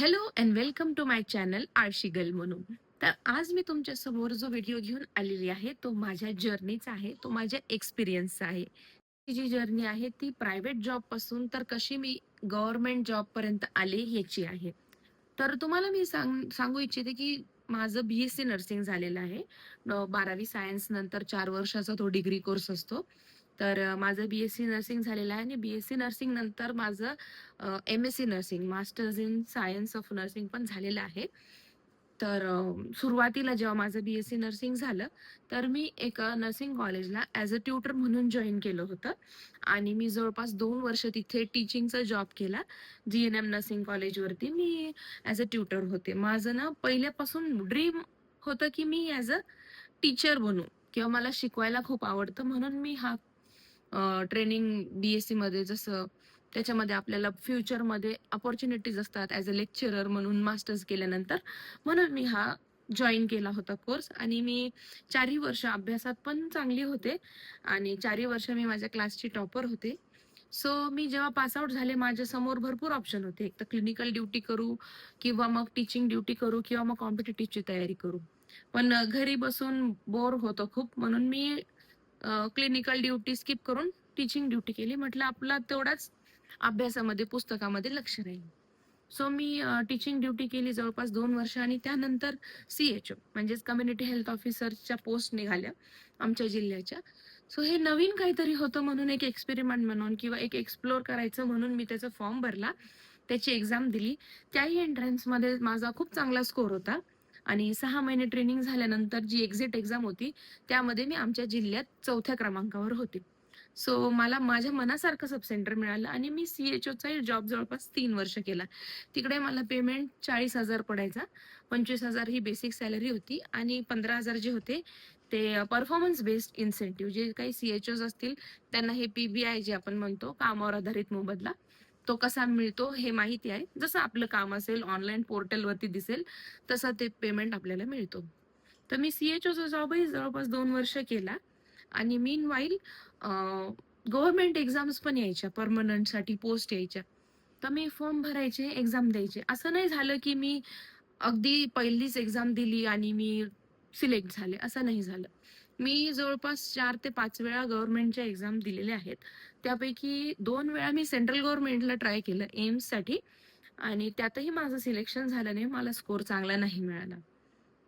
Hello and welcome to my channel आळशी gal म्हणून. तर आज मी तुमच्यासमोर जो व्हिडिओ घेऊन आलेली आहे तो माझ्या जर्नीचा आहे तो माझ्या एक्सपिरियन्सचा आहे. ती जी जर्नी आहे ती प्रायव्हेट जॉबपासून तर कशी मी गव्हर्नमेंट जॉब पर्यंत आले याची आहे. तर तुम्हाला मी सांग सांगू इच्छिते की माझं बी एस सी नर्सिंग झालेलं आहे. बारावी सायन्स नंतर चार वर्षाचा तो डिग्री कोर्स असतो. तर माझं बी एस सी नर्सिंग झालेलं आहे आणि बी एस सी नर्सिंग नंतर माझं M S C nursing masters in science of nursing पण झालेलं आहे. तर सुरुवातीला जेव्हा माझं बी एस सी नर्सिंग झालं तर मी एका नर्सिंग कॉलेजला ॲज अ ट्युटर म्हणून जॉईन केलं होतं. आणि मी जवळपास दोन वर्ष तिथे टीचिंगचा जॉब केला. जी एन एम नर्सिंग कॉलेजवरती मी ॲज अ ट्युटर होते. माझं ना पहिल्यापासून ड्रीम होतं की मी ॲज अ टीचर बनू किंवा मला शिकवायला खूप आवडतं म्हणून मी हा ट्रेनिंग बीएससी मध्ये जसं त्याच्यामध्ये आपल्याला फ्युचरमध्ये अपॉर्च्युनिटीज असतात ॲज अ लेक्चरर म्हणून मास्टर्स केल्यानंतर. म्हणून मी हा जॉईन केला होता कोर्स आणि मी चारही वर्ष अभ्यासात पण चांगली होते आणि चारही वर्ष मी माझ्या क्लासची टॉपर होते. सो मी जेव्हा पासआउट झाले माझ्यासमोर भरपूर ऑप्शन होते. एक तर क्लिनिकल ड्युटी करू किंवा मग टीचिंग ड्युटी करू किंवा मग कॉम्पिटेटिव्हची तयारी करू. पण घरी बसून बोर होतो खूप. म्हणून मी क्लिनिकल ड्युटी स्किप करून टीचिंग ड्युटी केली. म्हटलं आपला तेवढाच अभ्यासामध्ये पुस्तकामध्ये लक्ष राहील. सो मी टीचिंग ड्युटी केली जवळपास दोन वर्ष आणि त्यानंतर सी एच ओ म्हणजेच कम्युनिटी हेल्थ ऑफिसरच्या पोस्ट निघाल्या आमच्या जिल्ह्याच्या. सो हे नवीन काहीतरी होतं म्हणून एक एक्सपेरिमेंट म्हणून किंवा एक एक्सप्लोर करायचं म्हणून मी त्याचा फॉर्म भरला. त्याची एक्झाम दिली. त्याही एंट्रन्समध्ये माझा खूप चांगला स्कोर होता. आणि सहा महिने ट्रेनिंग झाल्यानंतर जी एक्झिट एक्झाम होती त्यामध्ये मी आमच्या जिल्ह्यात चौथ्या क्रमांकावर होते. सो मला माझ्या मनासारखं सब सेंटर मिळालं आणि मी सी एच ओचाही जॉब जवळपास तीन वर्ष केला. तिकडे मला पेमेंट चाळीस हजार पडायचा. पंचवीस हजार ही बेसिक सॅलरी होती आणि पंधरा हजार जे होते ते परफॉर्मन्स बेस्ड इन्सेंटिव्ह जे काही सी एच ओज असतील त्यांना हे पी बी आय जे आपण म्हणतो कामावर आधारित मोबदला तो कसा मिळतो हे माहिती आहे. जसं आपलं काम असेल ऑनलाईन पोर्टलवरती दिसेल तसा ते पेमेंट आपल्याला मिळतो. तर मी सी एच ओचा जॉबही जवळपास दोन वर्ष केला. आणि मीन वाईल गव्हर्नमेंट एक्झाम्स पण यायच्या परमनंटसाठी पोस्ट यायच्या. तर मी फॉर्म भरायचे एक्झाम द्यायचे. असं नाही झालं की मी अगदी पहिलीच एक्झाम दिली आणि मी सिलेक्ट झाले. असं नाही झालं. मी जवळपास चार ते पाच वेळा गव्हर्नमेंटच्या एक्झाम दिलेल्या आहेत. त्यापैकी दोन वेळा मी सेंट्रल गव्हर्नमेंटला ट्राय केलं एम्ससाठी. आणि त्यातही माझं सिलेक्शन झालं नाही मला स्कोर चांगला नाही मिळाला.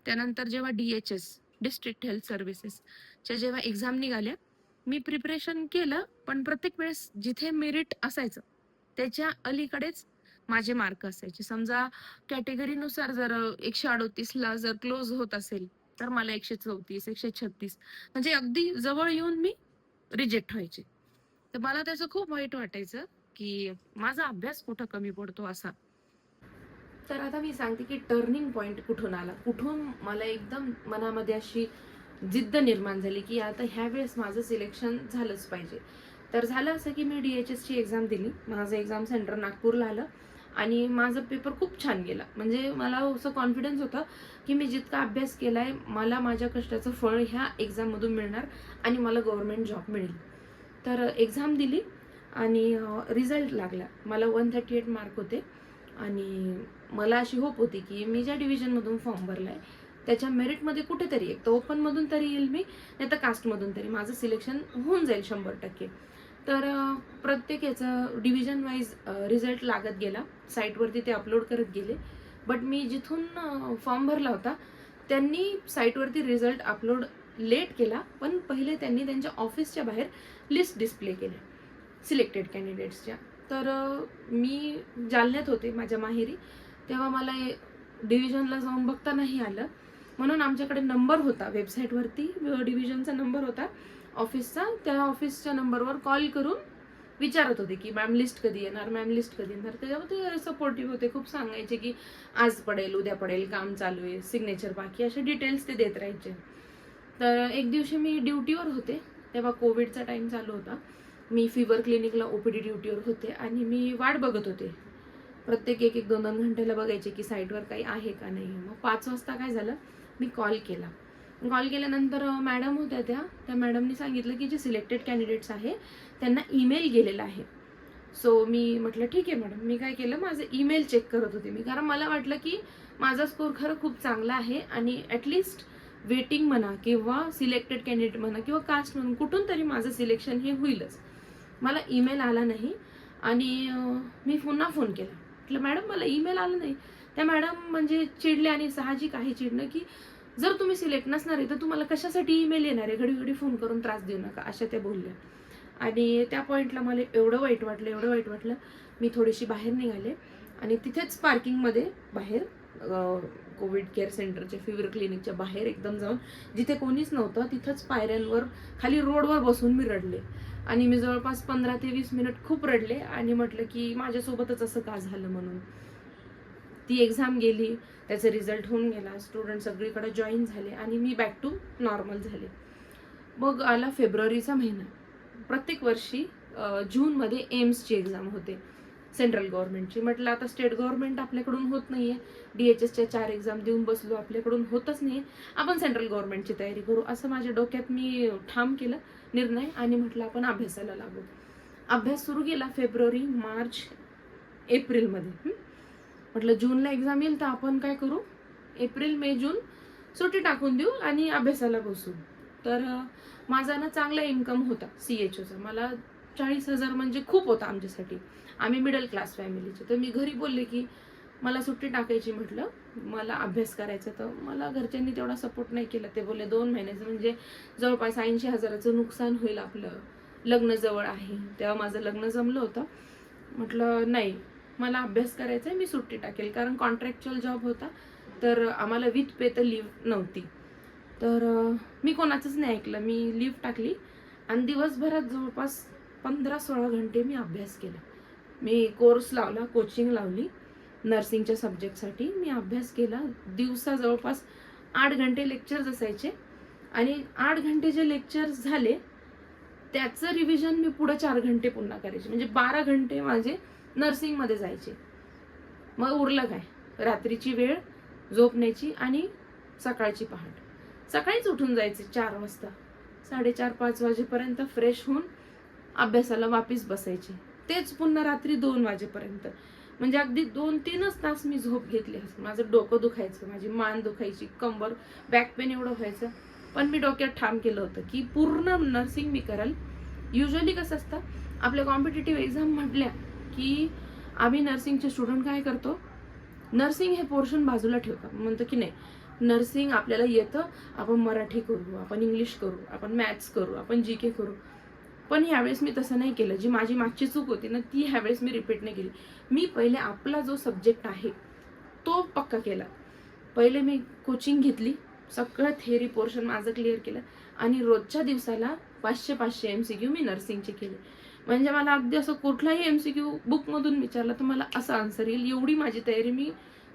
त्यानंतर जेव्हा D H S district health सर्व्हिसेसच्या जेव्हा एक्झाम निघाल्या मी प्रिपरेशन केलं पण प्रत्येक वेळेस जिथे मेरिट असायचं त्याच्या अलीकडेच माझे मार्क असायचे. समजा कॅटेगरीनुसार जर एकशे अडोतीसला जर क्लोज होत असेल तर मला एकशे चौतीस एकशे छत्तीस. म्हणजे अगदी जवळ येऊन मी रिजेक्ट व्हायचे. तर मला त्याचं खूप वाईट वाटायचं की माझा अभ्यास कुठं कमी पडतो असा. तर आता मी सांगते की टर्निंग पॉइंट कुठून आला? कुठून मला एकदम मनामध्ये अशी जिद्द निर्माण झाली की आता ह्या वेळेस माझं सिलेक्शन झालंच पाहिजे. तर झालं असं की मी डी एच एसची एक्झाम दिली. माझं एक्झाम सेंटर नागपूरला आलं. आणि माझं पेपर खूप छान गेला. म्हणजे मला असं कॉन्फिडन्स होतं की मी जितका अभ्यास केलाय मला माझ्या कष्टाचं फळ ह्या एक्झाममधून मिळणार आणि मला गव्हर्नमेंट जॉब मिळेल. तर एक्झाम दिली आणि रिझल्ट लागला. मला वन थर्टी एट मार्क होते आणि मला अशी होप होती की मी ज्या डिव्हिजनमधून फॉर्म भरला आहे त्याच्या मेरिटमध्ये कुठेतरी एक तर ओपनमधून तरी येईल मी नाही तर कास्टमधून तरी. माझं सिलेक्शन होऊन जाईल शंभर टक्के. तर प्रत्येक याचं डिव्हिजन वाईज रिझल्ट लागत गेला. साईटवरती ते अपलोड करत गेले. बट मी जिथून फॉर्म भरला होता त्यांनी साईटवरती रिझल्ट अपलोड लेट केला. पण पहिले त्यांनी त्यांच्या ऑफिसच्या बाहेर लिस्ट डिस्प्ले केल्या सिलेक्टेड कॅन्डिडेट्सच्या तर मी जालन्यात होते माझ्या माहेरी. तेव्हा मला डिव्हिजनला जाऊन बघता नाही आलं. म्हणून आमच्याकडे नंबर होता वेबसाईटवरती डिव्हिजनचा नंबर होता. ऑफिसचा त्या ऑफिसच्या नंबरवर कॉल करून विचारत होते की मॅम लिस्ट कधी येणार? मॅम लिस्ट कधी येणार? त्याच्यावर ते सपोर्टिव्ह होते. खूप सांगायचे की आज पडेल उद्या पडेल काम चालू आहे सिग्नेचर बाकी असे डिटेल्स ते देत राहायचे. तर एक दिवशी मी ड्युटीवर होते. तेव्हा कोविडचा टाइम चालू होता. मी फिवर क्लिनिकला ओपीडी ड्युटीवर होते आणि मी वाट बघत होते. प्रत्येक एक एक दोन दोन घंट्याला बघायचे की साईटवर काही आहे का नाही? मग पाच वाजता काय झालं? मी कॉल केला. कॉल केल्यानंतर मॅडम होत्या त्या. त्या मॅडमनी सांगितलं की जे सिलेक्टेड कॅन्डिडेट्स आहे त्यांना ईमेल गेलेला आहे. सो मी म्हटलं ठीक आहे मॅडम. मी काय केलं माझं ईमेल चेक करत होते मी. कारण मला वाटलं की माझा स्कोर खरं खूप चांगला आहे आणि ॲटलिस्ट वेटिंग म्हणा किंवा सिलेक्टेड कॅन्डिडेट म्हणा किंवा कास्ट म्हणून कुठून तरी माझं सिलेक्शन हे होईलच. मला ईमेल आला नाही आणि मी पुन्हा फोन केला. म्हटलं मॅडम मला ईमेल आला नाही. त्या मॅडम म्हणजे चिडले आणि साहजिक आहे चिडणं की जर तुम्ही सिलेक्ट नसणार आहे तर तुम्हाला कशासाठी ईमेल येणार आहे? घडी घडी फोन करून त्रास देऊ नका अशा त्या बोलल्या. आणि त्या पॉईंटला मला एवढं वाईट वाटलं एवढं वाईट वाटलं मी थोडीशी बाहेर निघाले. आणि तिथेच पार्किंगमध्ये बाहेर कोविड केअर सेंटरच्या फिवर क्लिनिकच्या बाहेर एकदम जाऊन जिथे कोणीच नव्हतं तिथंच पायऱ्यांवर खाली रोडवर बसून मी रडले. आणि मी जवळपास पंधरा ते वीस मिनिट खूप रडले आणि म्हटलं की माझ्यासोबतच असं का झालं म्हणून? ती एक्झाम गेली त्याचा रिझल्ट होऊन गेला. स्टुडंट सगळीकडे जॉईन झाले आणि मी बॅक टू नॉर्मल झाले. मग आला फेब्रुवारीचा महिना. प्रत्येक वर्षी जूनमध्ये एम्सची एक्झाम होते. सेंट्रल गव्हर्नमेंटची म्हटलं आता स्टेट गव्हर्नमेंट आपल्याकडून होत नाही आहे डी एच एसच्या चार एक्झाम देऊन बसलो आपल्याकडून होतच नाही आपण सेंट्रल गव्हर्नमेंटची तयारी करू. असं माझ्या डोक्यात मी ठाम केलं निर्णय आणि म्हटलं आपण अभ्यासाला लागू. अभ्यास सुरू केला फेब्रुवारी मार्च एप्रिलमध्ये. म्हटलं जूनला एक्झाम येईल तर आपण काय करू? एप्रिल मे जून सुट्टी टाकून देऊ आणि अभ्यासाला बसू. तर माझा ना चांगला इन्कम होता सी एच ओचा मला चाळीस हजार म्हणजे खूप होता आमच्यासाठी. आम्ही मिडल क्लास फॅमिलीचे तर मी घरी बोलले की मला सुट्टी टाकायची म्हटलं. मला अभ्यास करायचा तर मला घरच्यांनी तेवढा सपोर्ट नाही केला. ते बोलले दोन महिन्याचं म्हणजे जवळपास ऐंशी हजाराचं नुकसान होईल आपलं. लग्न जवळ आहे. तेव्हा माझं लग्न जमलं होतं. म्हटलं नाही. मला अभ्यास करायचा आहे मी सुट्टी टाकेल. कारण कॉन्ट्रॅक्च्युअल जॉब होता तर आम्हाला विथ पे तर लिव्ह नव्हती. तर मी कोणाचंच नाही ऐकलं. मी लिव्ह टाकली आणि दिवसभरात जवळपास पंधरा सोळा घंटे मी अभ्यास केला. मी कोर्स लावला कोचिंग लावली नर्सिंगच्या सब्जेक्टसाठी मी अभ्यास केला. दिवसा जवळपास आठ घंटे लेक्चर्स असायचे आणि आठ घंटे जे लेक्चर्स झाले त्याचं रिव्हिजन मी पुढं चार घंटे पुन्हा करायचे. म्हणजे बारा घंटे माझे नर्सिंगमध्ये जायचे. मग उरलं काय? रात्रीची वेळ झोपण्याची आणि सकाळची पहाट. सकाळीच उठून जायचे चार वाजता. साडेचार पाच वाजेपर्यंत फ्रेश होऊन अभ्यासाला वापिस बसायचे. तेच पुन्हा रात्री दोन वाजेपर्यंत. म्हणजे अगदी दोन तीनच तास मी झोप घेतली असते माझं डोकं दुखायचं माझी मान दुखायची कंबर बॅक पेन एवढं व्हायचं. पण मी डोक्यात ठाम केलं होतं की पूर्ण नर्सिंग मी कराल. युजली कसं असतं आपल्या कॉम्पिटेटिव्ह एक्झाम म्हटल्या की आम्ही नर्सिंगचे स्टुडंट काय करतो? नर्सिंग हे पोर्शन बाजूला ठेवतात म्हणतो की नाही नर्सिंग आपल्याला येतं आपण मराठी करू आपण इंग्लिश करू आपण मॅथ्स करू आपण जी के करू. पण ह्यावेळेस मी तसं नाही केलं. जी माझी मागची चूक होती ना ती ह्यावेळेस मी रिपीट नाही केली. मी पहिले आपला जो सब्जेक्ट आहे तो पक्का केला. पहिले मी कोचिंग घेतली. सगळं थेअरी पोर्शन माझं क्लिअर केलं. आणि रोजच्या दिवसाला पाचशे पाचशे एम सी क्यू मी नर्सिंगचे केले. म्हणजे मला अगदी असं कुठलाही एम सी क्यू बुकमधून विचारलं तर मला असं आन्सर येईल. एवढी माझी तयारी मी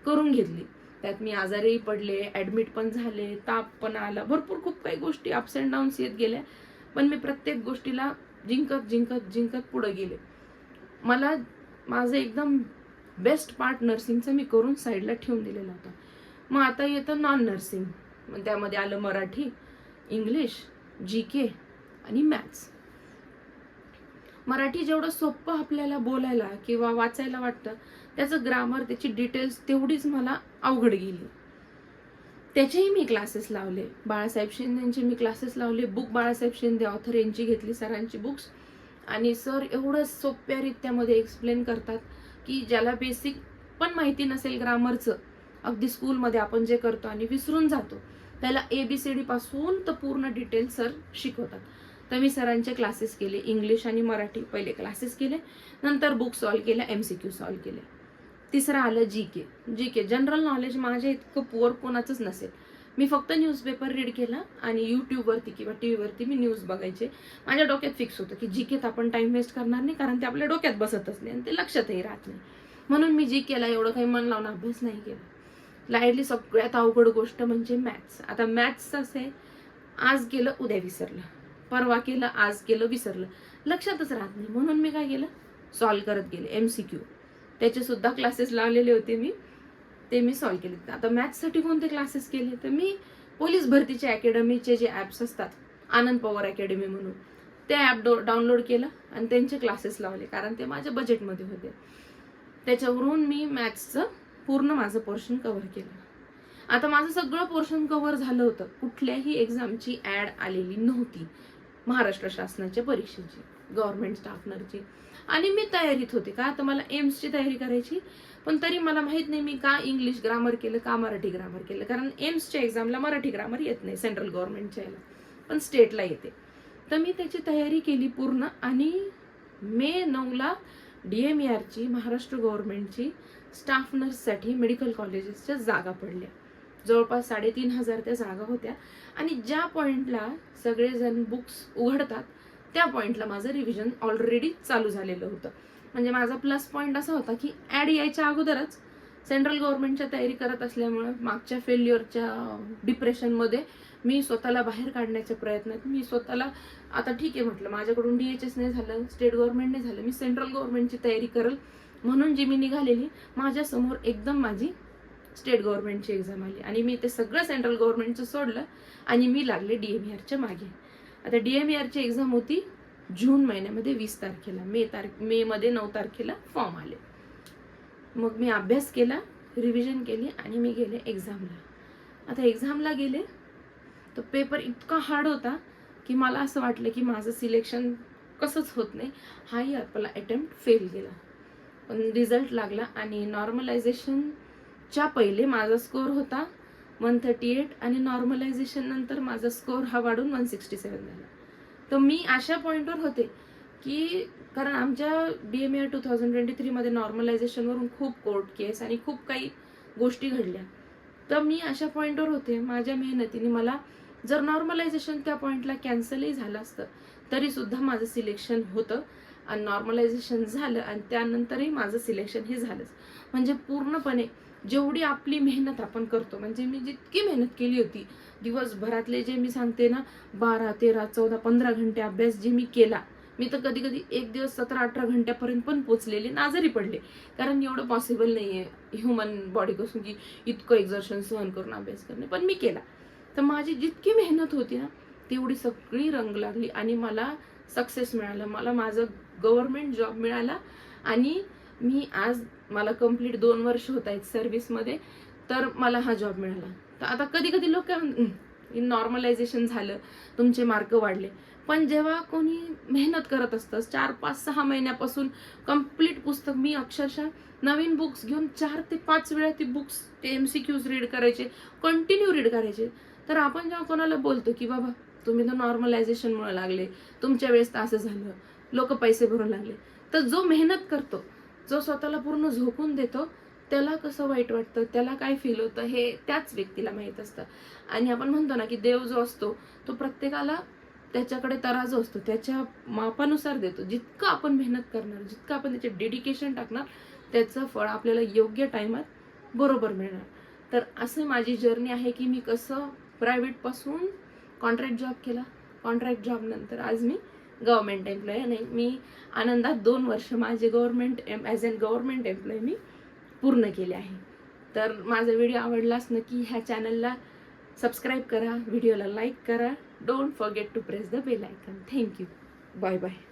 करून घेतली. त्यात मी आजारही पडले ॲडमिट पण झाले ताप पण आला. भरपूर खूप काही गोष्टी अप्स अँड डाऊन्स येत गेल्या. पण मी प्रत्येक गोष्टीला जिंकत जिंकत जिंकत पुढं गेले. मला माझं एकदम बेस्ट पार्ट नर्सिंगचं मी करून साईडला ठेवून दिलेला होता. मग आता येतं नॉन नर्सिंग मग त्यामध्ये आलं मराठी इंग्लिश जी के आणि मॅथ्स मराठी जेवढं सोपं आपल्याला बोलायला किंवा वाचायला वाटतं त्याचं ग्रामर त्याची डिटेल्स तेवढीच मला अवघड गेली. त्याचेही मी क्लासेस लावले. बाळासाहेब शिंदेचे मी क्लासेस लावले. बुक बाळासाहेब शिंदे ऑथर यांची घेतली सरांची बुक्स आणि सर एवढं सोप्यारित्यामध्ये एक्सप्लेन करतात की ज्याला बेसिक पण माहिती नसेल ग्रामरचं अगदी स्कूलमध्ये आपण जे करतो आणि विसरून जातो त्याला ए बी सी डीपासून तर पूर्ण डिटेल सर शिकवतात. तर मी सरांचे क्लासेस केले. इंग्लिश आणि मराठी पहिले क्लासेस केले. नंतर बुक सॉल्व केल्या एम सी क्यू सॉल्व केले. तिसरं आलं जी के जी के जनरल नॉलेज माझ्या इतकं पुअर कोणाचंच नसेल. मी फक्त न्यूजपेपर रीड केला आणि यूट्यूबवरती किंवा टी व्हीवरती मी न्यूज बघायचे. माझ्या डोक्यात फिक्स होतं की जी केत आपण टाइम वेस्ट करणार नाही कारण ते आपल्या डोक्यात बसतच नाही आणि ते लक्षातही राहत नाही. म्हणून मी जी केला एवढं काही मन लावून अभ्यास नाही केला. लाईटली सगळ्यात अवघड गोष्ट म्हणजे मॅथ्स आता मॅथ्सचं असं आहे आज गेलं उद्या विसरलं. परवा केलं आज केलं विसरलं. लक्षातच राहत नाही. म्हणून मी काय केलं? सॉल्व करत गेले. एम सी क्यू त्याचे सुद्धा क्लासेस लावलेले होते मी. ते मी सॉल्व केले. आता मॅथ्ससाठी कोणते क्लासेस केले? तर मी पोलीस भरतीचे अकॅडमीचे जे ॲप्स असतात आनंद पवार अकॅडमी म्हणून ते ॲप डाउनलोड केलं आणि त्यांचे क्लासेस लावले कारण ते माझ्या बजेटमध्ये होते. त्याच्यावरून मी मॅथ्सचं पूर्ण माझं पोर्शन कव्हर केलं. आता माझं सगळं पोर्शन कव्हर झालं होतं. कुठल्याही एक्झामची ॲड आलेली नव्हती. महाराष्ट्र शासनाच्या परीक्षेची गव्हर्नमेंट स्टाफनरची आणि मी तयारीत होते का? तर मला एम्सची तयारी करायची. पण तरी मला माहीत नाही मी का इंग्लिश ग्रामर केलं का मराठी ग्रामर केलं? कारण एम्सच्या एक्झामला मराठी ग्रामर येत नाही सेंट्रल गव्हर्नमेंटच्या याला. पण स्टेटला येते. तर मी त्याची तयारी केली पूर्ण आणि मे नऊला डी एम आरची महाराष्ट्र गव्हर्नमेंटची स्टाफ नर्ससाठी मेडिकल कॉलेजेसच्या जागा पडल्या. जवळपास साडेतीन हजार त्या जागा होत्या. आणि ज्या पॉईंटला सगळेजण बुक्स उघडतात त्या पॉईंटला माझं रिव्हिजन ऑलरेडी चालू झालेलं होतं. म्हणजे माझा प्लस पॉईंट असा होता की ॲड यायच्या अगोदरच सेंट्रल गव्हर्नमेंटच्या तयारी करत असल्यामुळं मागच्या फेल्युअरच्या डिप्रेशनमध्ये मी स्वतःला बाहेर काढण्याच्या प्रयत्नात मी स्वतःला आता ठीक आहे म्हटलं माझ्याकडून डी एच एस नाही झालं स्टेट गव्हर्नमेंटने झालं मी सेंट्रल गव्हर्नमेंटची तयारी करल म्हणून जी मी निघालेली माझ्यासमोर एकदम माझी स्टेट गव्हर्नमेंटची एक्झाम आली. आणि मी ते सगळं सेंट्रल गव्हर्नमेंटचं सोडलं आणि मी लागले डी एम आरच्या मागे. आता डी एम आरची एक्झाम होती जून महिन्यामध्ये वीस तारखेला. मे तारखे मेमध्ये नऊ तारखेला फॉर्म आले. मग मी अभ्यास केला रिव्हिजन केली आणि मी गेले एक्झामला. आता एक्झामला गेले तर पेपर इतका हार्ड होता की मला असं वाटलं की माझं सिलेक्शन कसंच होत नाही. हाही आपला अटेम्प्ट फेल गेला. पण रिझल्ट लागला आणि नॉर्मलायझेशन च्या पहिले माझा स्कोअर होता वन थर्टी एट आणि नॉर्मलायझेशन नंतर माझा स्कोअर हा वाढून वन सिक्स्टी सेवन झाला. तर मी अशा पॉईंटवर होते की कारण आमच्या D M A two thousand twenty थ्रीमध्ये नॉर्मलायझेशनवरून खूप कोर्ट केस आणि खूप काही गोष्टी घडल्या. तर मी अशा पॉईंटवर होते. माझ्या मेहनतीने मला जर नॉर्मलायझेशन त्या पॉईंटला कॅन्सलही झालं असतं तरी सुद्धा माझं सिलेक्शन होतं. आणि नॉर्मलायझेशन झालं आणि त्यानंतरही माझं सिलेक्शन हे झालंच. म्हणजे पूर्णपणे जेवढी आपली मेहनत आपण करतो म्हणजे मी जितकी मेहनत केली होती दिवसभरातले जे मी सांगते ना बारा तेरा चौदा पंधरा घंटे अभ्यास जे मी केला मी तर कधी कधी एक दिवस सतरा अठरा घंट्यापर्यंत पण पोचलेले नाजरी पडले. कारण एवढं पॉसिबल नाही आहे ह्युमन बॉडीपासून की इतकं एक्झर्शन सहन करून अभ्यास करणे पण मी केला. तर माझी जितकी मेहनत होती ना तेवढी सगळी रंग लागली आणि मला सक्सेस मिळालं मला माझं गव्हर्नमेंट जॉब मिळाला आणि मी आज मला कंप्लीट दोन वर्ष होत आहेत सर्व्हिसमध्ये तर मला हा जॉब मिळाला. तर आता कधी कधी लोक काय नॉर्मलायझेशन झालं तुमचे मार्क वाढले. पण जेव्हा कोणी मेहनत करत असतं चार पाच सहा महिन्यापासून कंप्लीट पुस्तक मी अक्षरशः नवीन बुक्स घेऊन चार ते पाच वेळा ती बुक्स ते एम सी क्यूज रीड करायचे कंटिन्यू रीड करायचे. तर आपण जेव्हा कोणाला बोलतो की बाबा तुम्ही तर नॉर्मलायझेशनमुळे लागले. तुमच्या वेळेस तर असं झालं. लोक पैसे भरून लागले. तर जो मेहनत करतो जो स्वतःला पूर्ण झोकून देतो त्याला कसं वाईट वाटतं? त्याला काय फील होतं? हे त्याच व्यक्तीला माहीत असतं. आणि आपण म्हणतो ना की देव जो असतो तो प्रत्येकाला त्याच्याकडे तराजू असतो. त्याच्या मापानुसार देतो. जितकं आपण मेहनत करणार जितकं आपण त्याचे डेडिकेशन टाकणार त्याचं फळ आपल्याला योग्य टायमात बरोबर मिळणार. तर असं माझी जर्नी आहे की मी कसं प्रायव्हेटपासून कॉन्ट्रॅक्ट जॉब केला. कॉन्ट्रॅक्ट जॉब नंतर आज मी गव्हर्मेंट एम्प्लॉय नाही मी आनंदात दोन वर्ष माझे government M as an government employee मी पूर्ण केले आहे. तर माझा व्हिडिओ आवडलाच नक्की ह्या चॅनलला सबस्क्राईब करा व्हिडिओला लाईक करा. Don't forget to press the bell icon thank you bye bye